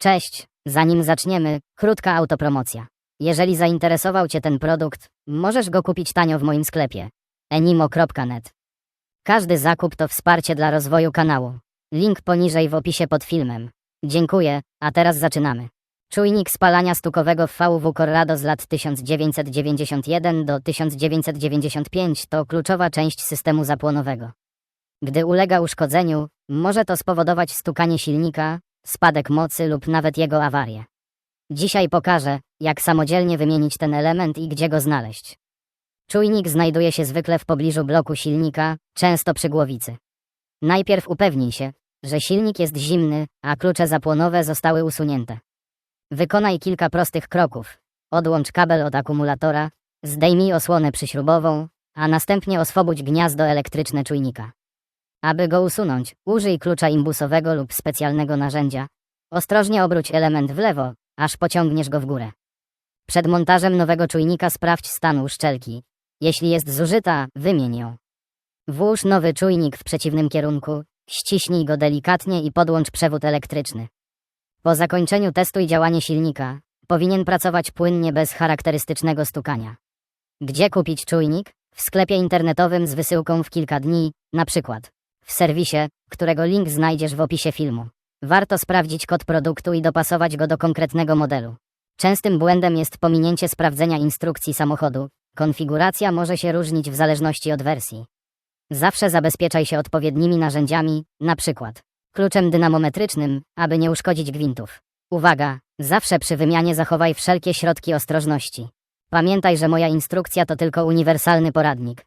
Cześć, zanim zaczniemy, krótka autopromocja. Jeżeli zainteresował Cię ten produkt, możesz go kupić tanio w moim sklepie enimo.net. Każdy zakup to wsparcie dla rozwoju kanału. Link poniżej w opisie pod filmem. Dziękuję, a teraz zaczynamy. Czujnik spalania stukowego w VW Corrado z lat 1991 do 1995 to kluczowa część systemu zapłonowego. Gdy ulega uszkodzeniu, może to spowodować stukanie silnika, spadek mocy lub nawet jego awarię. Dzisiaj pokażę, jak samodzielnie wymienić ten element i gdzie go znaleźć. Czujnik znajduje się zwykle w pobliżu bloku silnika, często przy głowicy. Najpierw upewnij się, że silnik jest zimny, a klucze zapłonowe zostały usunięte. Wykonaj kilka prostych kroków. Odłącz kabel od akumulatora, zdejmij osłonę przyśrubową, a następnie oswobódź gniazdo elektryczne czujnika. Aby go usunąć, użyj klucza imbusowego lub specjalnego narzędzia. Ostrożnie obróć element w lewo, aż pociągniesz go w górę. Przed montażem nowego czujnika sprawdź stan uszczelki. Jeśli jest zużyta, wymień ją. Włóż nowy czujnik w przeciwnym kierunku, ściśnij go delikatnie i podłącz przewód elektryczny. Po zakończeniu testuj działanie silnika. Powinien pracować płynnie bez charakterystycznego stukania. Gdzie kupić czujnik? W sklepie internetowym z wysyłką w kilka dni, na przykład w serwisie, którego link znajdziesz w opisie filmu. Warto sprawdzić kod produktu i dopasować go do konkretnego modelu. Częstym błędem jest pominięcie sprawdzenia instrukcji samochodu. Konfiguracja może się różnić w zależności od wersji. Zawsze zabezpieczaj się odpowiednimi narzędziami, na przykład kluczem dynamometrycznym, aby nie uszkodzić gwintów. Uwaga, zawsze przy wymianie zachowaj wszelkie środki ostrożności. Pamiętaj, że moja instrukcja to tylko uniwersalny poradnik.